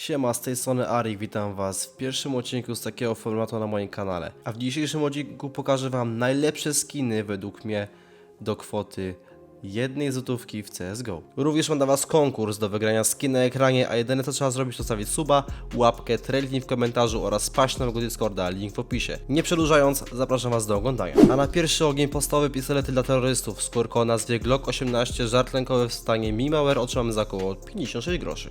Siema, z tej strony Ari, witam was w pierwszym odcinku z takiego formatu na moim kanale. A w dzisiejszym odcinku pokażę wam najlepsze skiny według mnie do kwoty jednej złotówki w CSGO. Również mam dla was konkurs do wygrania skin na ekranie, a jedyne co trzeba zrobić to stawić suba, łapkę, trailnik w komentarzu oraz spaść na mojego Discorda, link w opisie. Nie przedłużając, zapraszam was do oglądania. A na pierwszy ogień podstawowe pistolety dla terrorystów, skórko o nazwie Glock 18, żart lękowy w stanie Mimaware otrzymamy za około 56 groszy.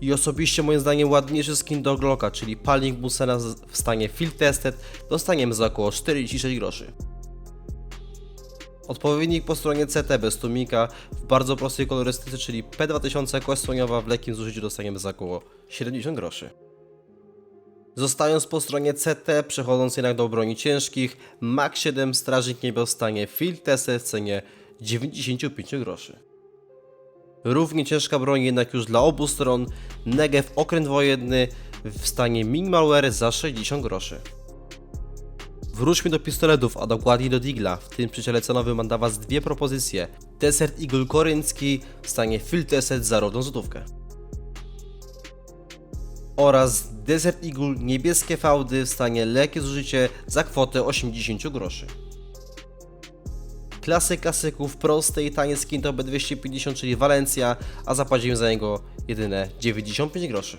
I osobiście moim zdaniem ładniejszy skin do Glocka, czyli palnik Busena w stanie Field Tested dostaniemy za około 46 groszy. Odpowiednik po stronie CT bez tłumika w bardzo prostej kolorystyce, czyli P2000 kość słoniowa w lekkim zużyciu dostaniemy za około 70 groszy. Zostając po stronie CT, przechodząc jednak do broni ciężkich, MAX 7 Strażnik Niebie w stanie Field Tested w cenie 95 groszy. Równie ciężka broń jednak już dla obu stron, Negev okręt wojenny w stanie Minimalware za 60 groszy. Wróćmy do pistoletów, a dokładniej do Digla. W tym przyciele cenowym mam dla Was dwie propozycje. Desert Eagle koreański w stanie Field Desert za równą złotówkę. Oraz Desert Eagle niebieskie fałdy w stanie lekkie zużycie za kwotę 80 groszy. Klasyk klasyków, prosty i tanie skin to B250, czyli Walencja, a zapłacimy za niego jedyne 95 groszy.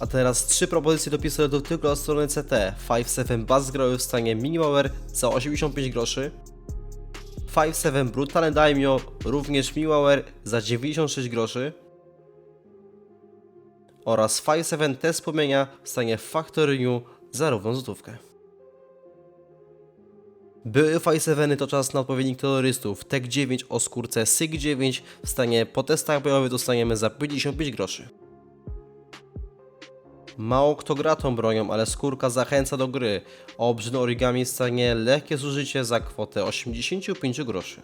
A teraz trzy propozycje do pistoletów tylko od strony CT. 5.7 Buzz Growy w stanie Minimalware za 85 groszy. 5.7 Brutalne Daimyo również Minimalware za 96 groszy. Oraz 5.7 Test Płomienia w stanie Factory New za równą złotówkę. Były 5.7 to czas na odpowiednik terrorystów. Tech 9 o skórce SIG 9 w stanie po testach bojowych dostaniemy za 55 groszy. Mało kto gra tą bronią, ale skórka zachęca do gry. Obrzyn origami w stanie lekkie zużycie za kwotę 85 groszy.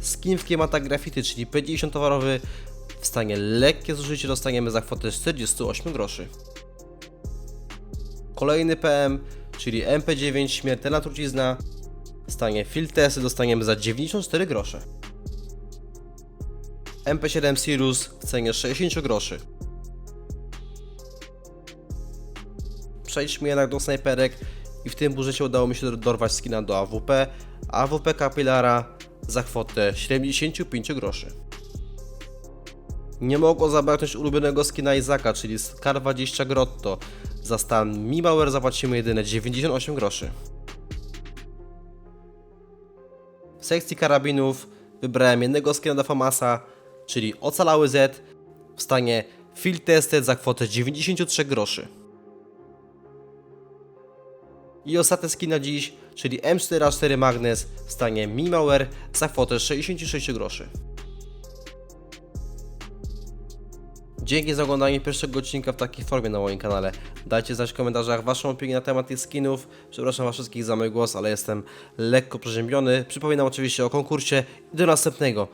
Skin w Kiemata Graffiti, czyli P90 towarowy w stanie lekkie zużycie dostaniemy za kwotę 48 groszy. Kolejny PM, czyli MP9 Śmiertelna Trucizna stanie Field Testy dostaniemy za 94 grosze. MP7 Sirius w cenie 60 groszy. Przejdźmy jednak do snajperek i w tym budżecie udało mi się dorwać skina do AWP, AWP Capillara za kwotę 75 groszy. Nie mogło zabraknąć ulubionego skina Izaka, czyli Scar 20 Grotto. Za stan Mimauer zapłacimy jedyne 98 groszy. W sekcji karabinów wybrałem jednego skina do Famasa, czyli Ocalały Z w stanie Field Tested za kwotę 93 groszy. I ostatni skin na dziś, czyli M4A4 Magnes w stanie Mimauer za kwotę 66 groszy. Dzięki za oglądanie pierwszego odcinka w takiej formie na moim kanale. Dajcie znać w komentarzach waszą opinię na temat tych skinów. Przepraszam was wszystkich za mój głos, ale jestem lekko przeziębiony. Przypominam oczywiście o konkursie do następnego.